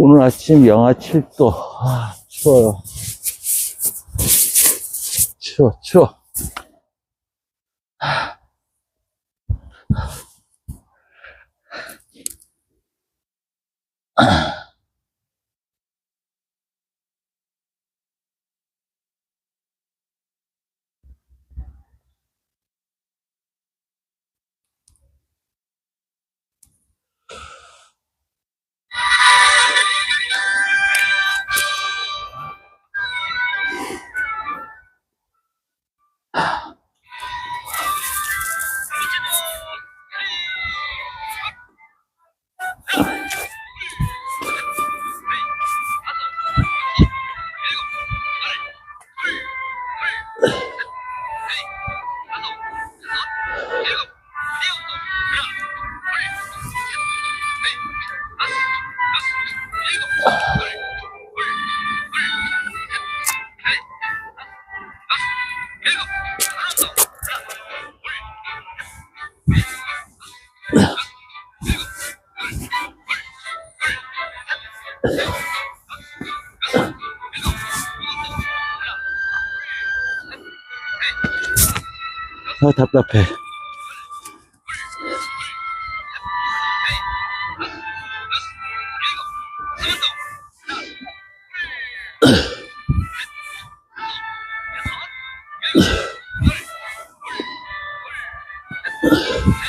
오늘 아침 영하 7도. 아, 추워요. 추워, 추워. da pé.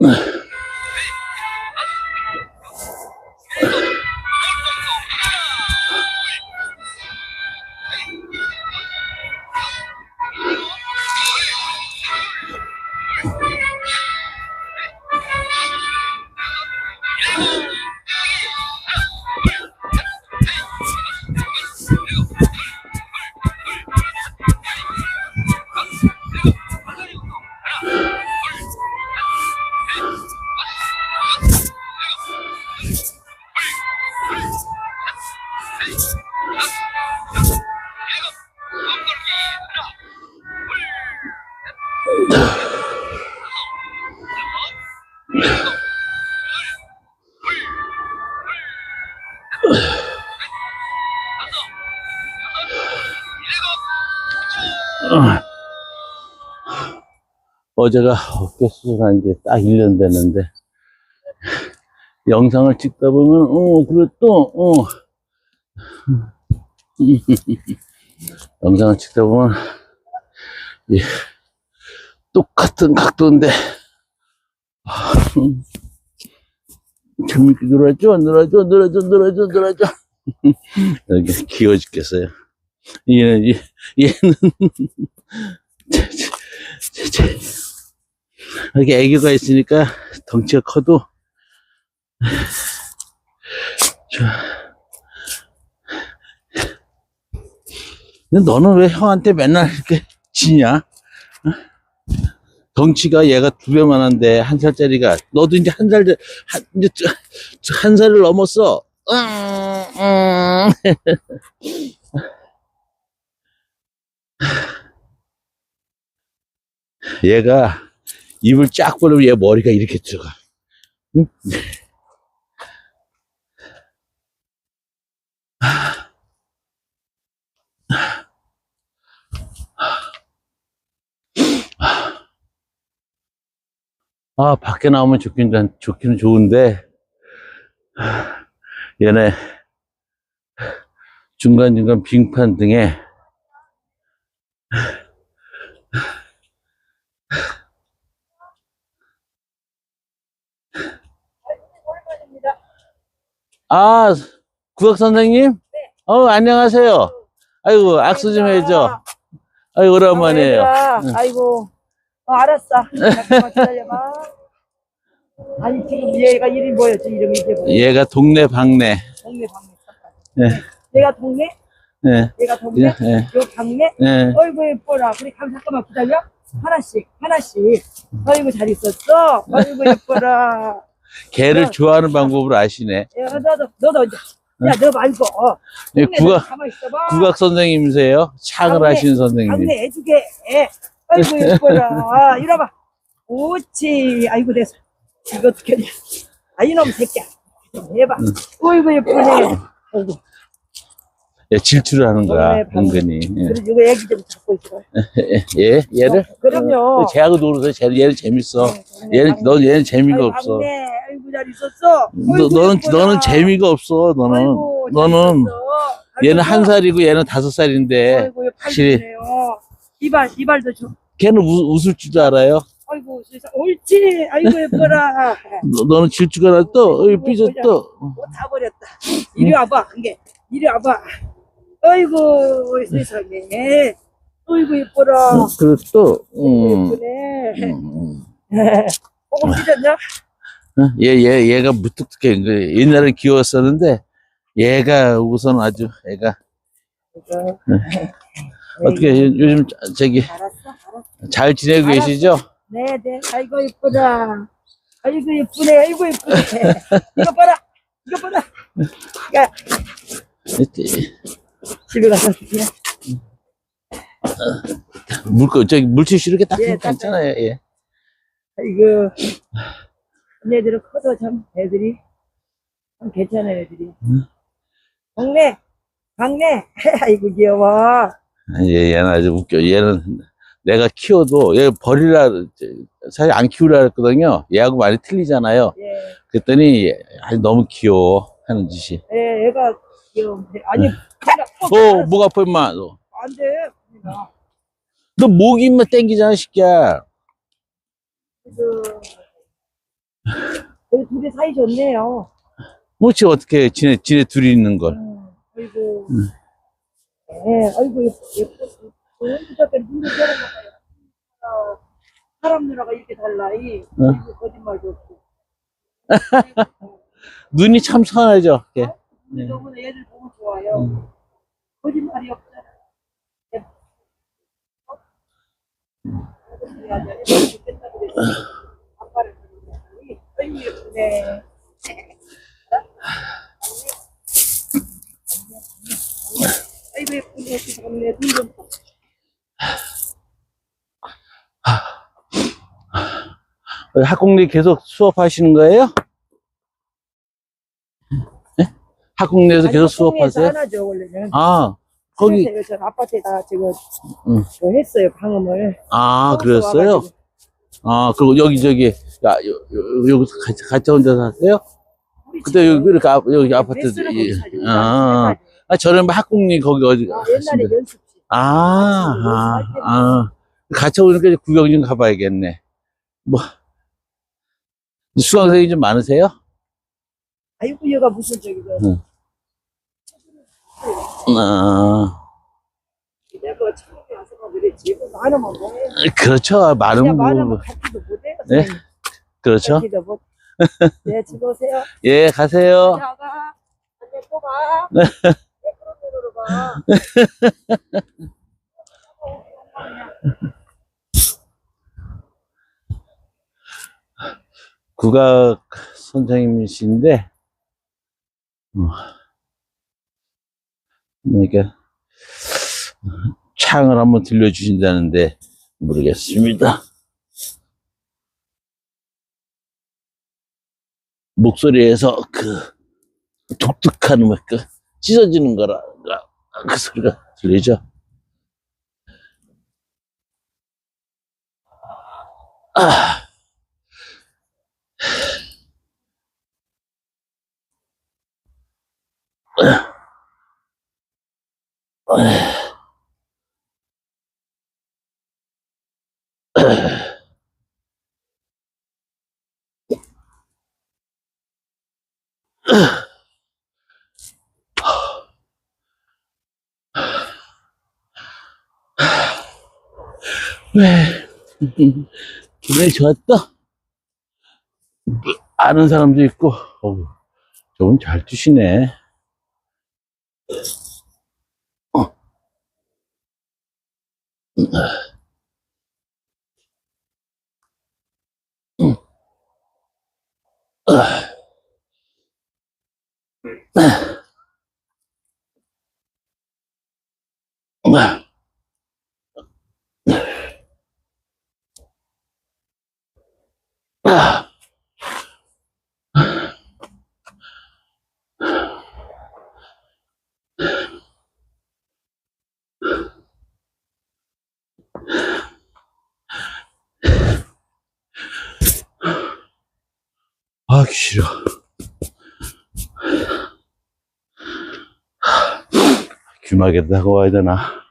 Ugh. 어제가 어깨 수술한 지 딱 1년 됐는데, 영상을 찍다 보면, 어, 그래, 또, 어. 영상을 찍다 보면, 예, 똑같은 각도인데, 아, 음. 재밌게 놀아줘, 놀아줘, 놀아줘, 놀아줘, 놀아줘. 여기 귀여워 죽겠어요. 얘는, 얘- 얘는, 제- 제- 제- 제- 이렇게 애교가 있으니까 덩치가 커도. 근데 너는 왜 형한테 맨날 이렇게 지냐? 어? 덩치가 얘가 두 배만 한데, 한 살짜리가. 너도 이제 한 살, 한, 이제 한 살을 넘었어. 응, 응. 얘가 입을 쫙 벌리면 얘 머리가 이렇게 들어가. 응? 아, 밖에 나오면 좋긴, 좋기는 좋은데, 얘네 중간중간 빙판 등에 아, 구학 선생님? 어, 안녕하세요. 아이고, 악수 좀 해줘. 아이고, 오랜만이에요. 아이고, 어, 알았어. 잠깐만 기다려봐. 아니, 지금 얘가 이름이 뭐였지? 이름이 이게 뭐야? 얘가 동네 방네. 동네 방네. 잠깐. 예, 얘가 동네? 예, 얘가 동네? 예, 예, 요 방네? 예. 어이구, 예뻐라. 그래, 감 잠깐만 기다려. 하나씩, 하나씩. 어이구, 잘 있었어. 어이구, 예뻐라. 개를 좋아하는 방법을 아시네. 야, 너도, 너도, 이제. 야, 너 말고. 어. 예, 동네 국악, 가만 있어봐. 국악 선생님이세요? 창을 방네, 하시는 선생님. 방네 해주게. 아이고, 예뻐라. 이러봐. 옳지. 아이고, 됐어. 이거 어떻게 하냐. 아, 이놈 새끼야. 좀 해봐. 어이구, 예쁘네. 어이구. 예, 질투를 하는 거야, 방네. 은근히. 예. 그래, 이거 애기 좀 잡고 있어. 예, 얘를? 그럼요. 쟤하고 놀아서 쟤, 얘는 재밌어. 동네 얘는, 방네. 너, 얘는 재미가 아이고, 없어. 방네. 잘 있었어. 너, 너는. 너는 재미가 없어, 너는. 아이고, 잘 너는. 얘는 한 살이고 얘는 다섯 살인데, 아이고, 얘 확실히. 이발, 이발도 좀. 걔는 우, 웃을 줄도 알아요. 아이고, 세상. 옳지. 아이고, 예뻐라. 너, 질투가 나 또, 어이, 삐졌어. 뭐다 버렸다. 이리 와봐, 한 개. 이리 와봐. 아이고, 세상에. 아이고, 예뻐라. 음, 예쁘네. 음. 보고 삐졌냐? 어? 얘, 얘, 얘가 무뚝뚝해. 그 옛날엔 귀여웠었는데, 얘가 우선 아주, 얘가, 이거. 어떻게, 요- 요즘, 저기, 알았어, 알았어. 잘 지내고 알았어. 계시죠? 네, 네. 아이고, 예쁘다. 아이고, 예쁘네. 아이고, 예쁘네. 이거 봐라. 이거 봐라. 야, 집에 가서 줄게. 물, 거, 저기, 물티슈 이렇게 딱 예, 괜찮아요, 예. 아이고. 얘들은 커도 참, 애들이. 참 괜찮아, 애들이. 박내! 박내! 아이고, 귀여워. 얘, 얘는 아주 웃겨. 얘는 내가 키워도, 얘 버리라, 사실 안 키우라 했거든요. 얘하고 많이 틀리잖아요. 예. 그랬더니, 아주 너무 귀여워. 하는 짓이. 예, 애가 귀여운데. 아니, 내가, 어, 목 아파, 임마. 너, 안 돼. 너 목이 임마 땡기잖아, 새끼야. 그, 우리 둘이 사이 좋네요. 뭐지, 어떻게, 지네, 지네 둘이 있는 걸. 음, 아이고. 음. 예, 아이고, 예뻐, 예뻐. 연주작가 눈도 저런 거 봐요. 어, 사람 누나가 이렇게 달라, 이. 어. 아이고, 거짓말도 없고. 눈이 참 선하죠. 예. 네. 너무 애들 보고 좋아요. 음. 거짓말이 없잖아. 예. 어? 거짓말이 아니야. 애들 좋겠다고 그랬어. 아이고. 눈 좀. 학공리 계속 수업하시는 거예요? 예? 학공리에서 계속 수업하세요? 하나죠, 원래는. 아, 거기, 그래서 저 아파트에다 저거 응. 저 했어요 방음을. 아, 그랬어요? 와가지고. 아, 그리고 여기, 저기, 야, 요, 요, 여기서 같이, 같이 혼자 사세요? 그때 여기, 이렇게, 앞- 여기 아파트, 살죠. 아. 아, 저는 학국리 거기 어디, 아, 옛날에. 연습실. 아, 아, 아. 같이 오니까 구경 좀 가봐야겠네. 뭐, 수강생이 좀 많으세요? 아이고 얘가 무슨 저기 저 응. 아, 내가 처음에 와서 그랬지. 이거 많으면 뭐해? 그렇죠. 그냥 많으면 부 갖지도 못해요. 네? 선생님. 그렇죠. 못. 네, 즐거우세요. 예, 가세요. 안녕 또 봐. 네, 가. 국악 선생님이신데, 어, 그러니까, 창을 한번 들려주신다는데, 모르겠습니다. 목소리에서 그, 독특한, 뭐, 그, 찢어지는 거라, 그 소리가 들리죠? 아. 기분이 좋았다? 아는 사람도 있고, 어우, 저분 잘 뛰시네. 어. 음. 아. 아. 아. 아, 싫어. 귀마개 타고 와야 되나?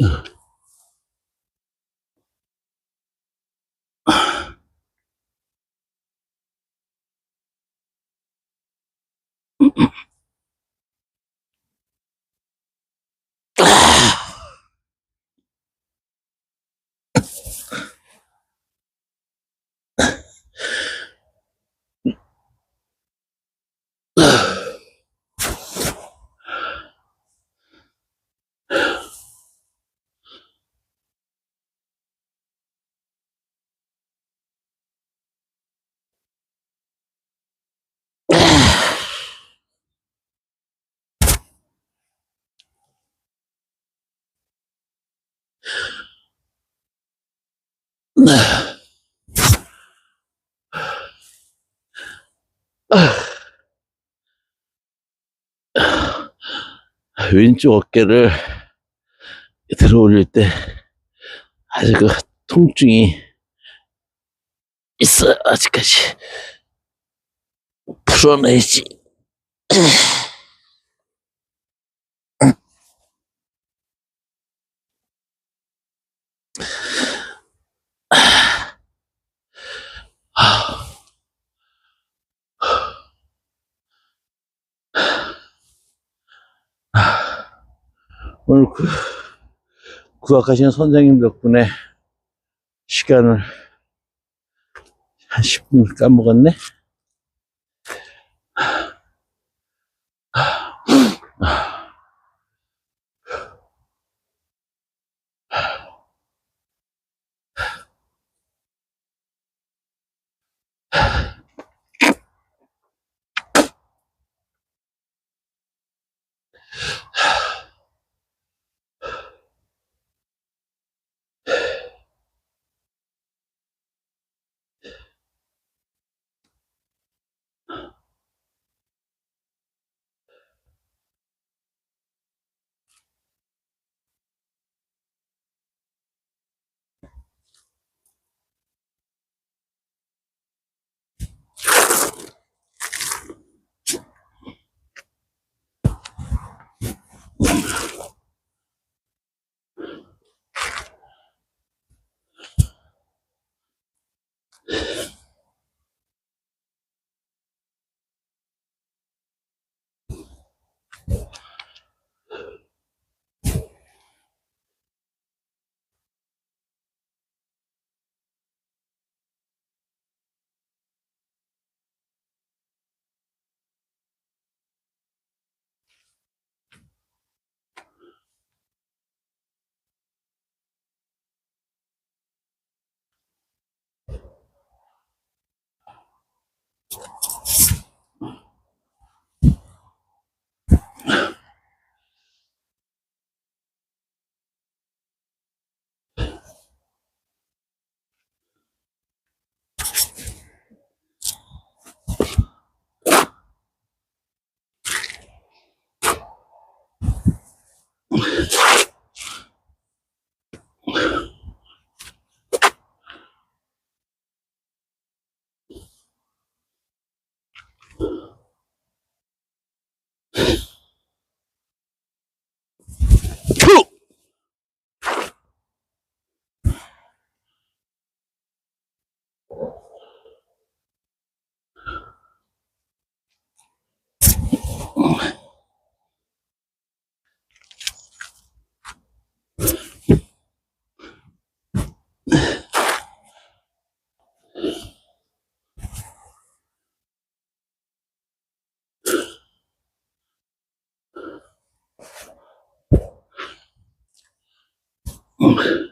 Ugh. 왼쪽 어깨를 들어 올릴 때 아주 그 통증이 있어 아직까지. 풀어내야지 오늘 그, 구학하신 선생님 덕분에 시간을 한 10분 까먹었네? 큐! 큐! Okay.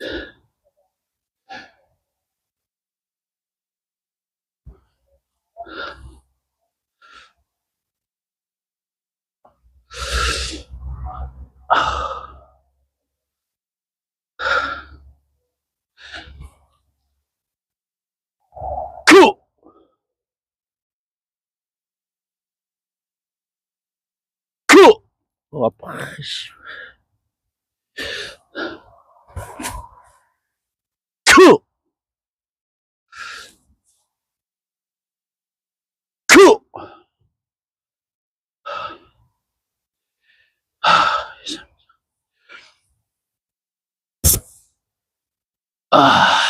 啊啊我不认识 아.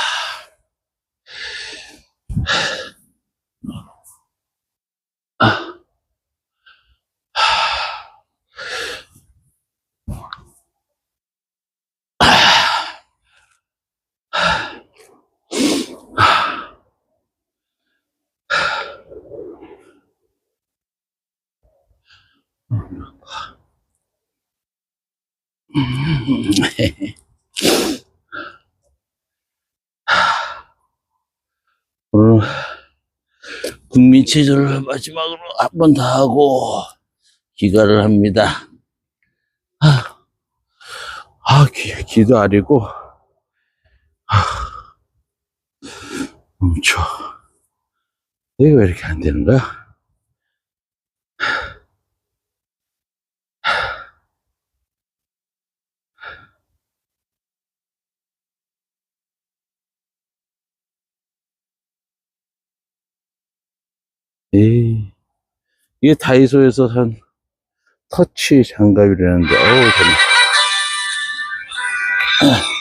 오늘 국민 체조를 마지막으로 한 번 더 하고 귀가를 합니다. 아, 아 귀, 귀도 아리고 아, 추워. 이게 왜 이렇게 안 되는 거야? 에이, 이게 다이소에서 산 터치 장갑이라는데, 어우, 저는.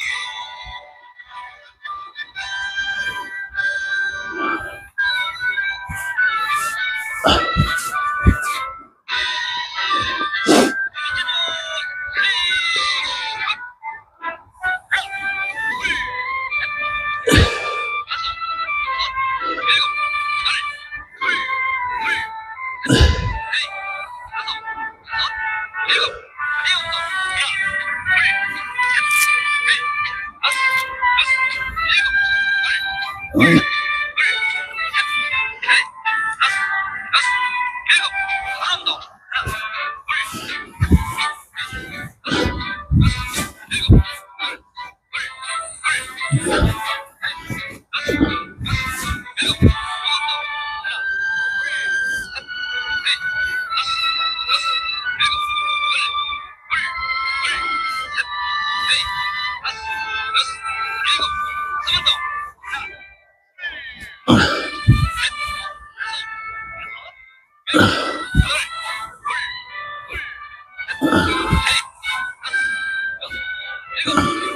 最後の。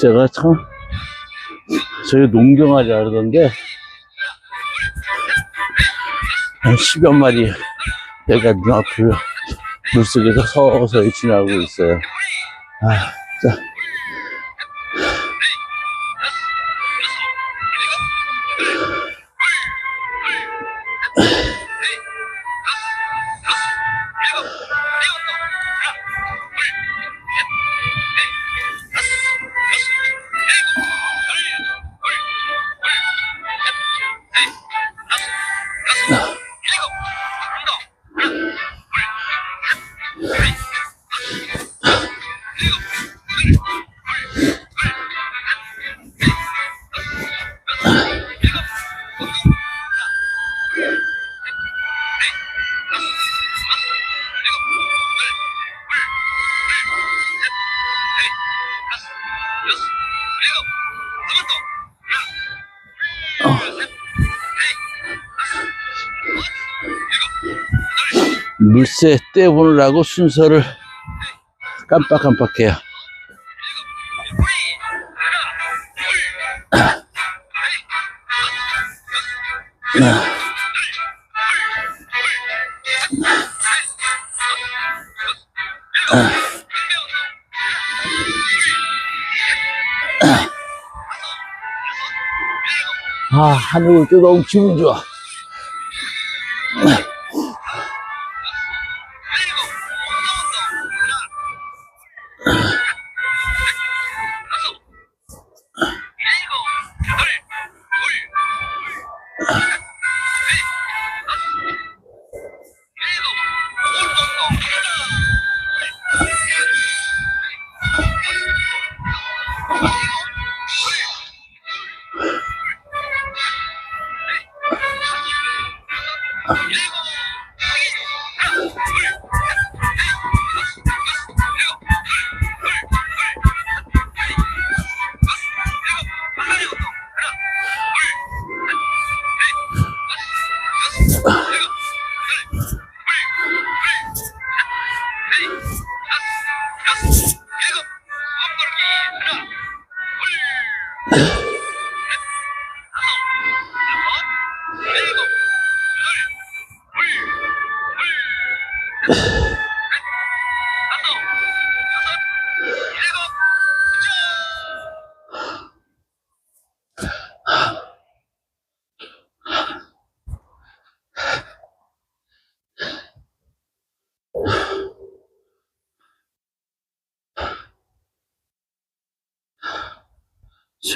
아, 물새가 참, 저희 농경하자 그러던데, 한 10여 마리 배가 눈앞을 물속에서 서서히 지나고 있어요. 아, 자. 물새 떼보느라고 순서를 깜빡깜빡해요. 아, 하늘을 또 너무 기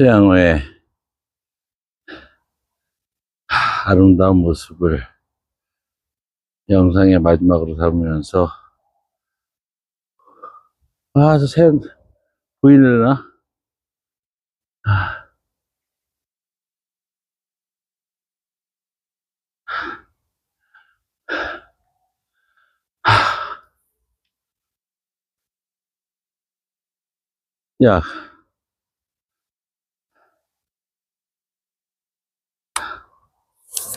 후에 아름다운 모습을 영상의 마지막으로 담으면서 아, 저 새, 보이려나? 아. 야,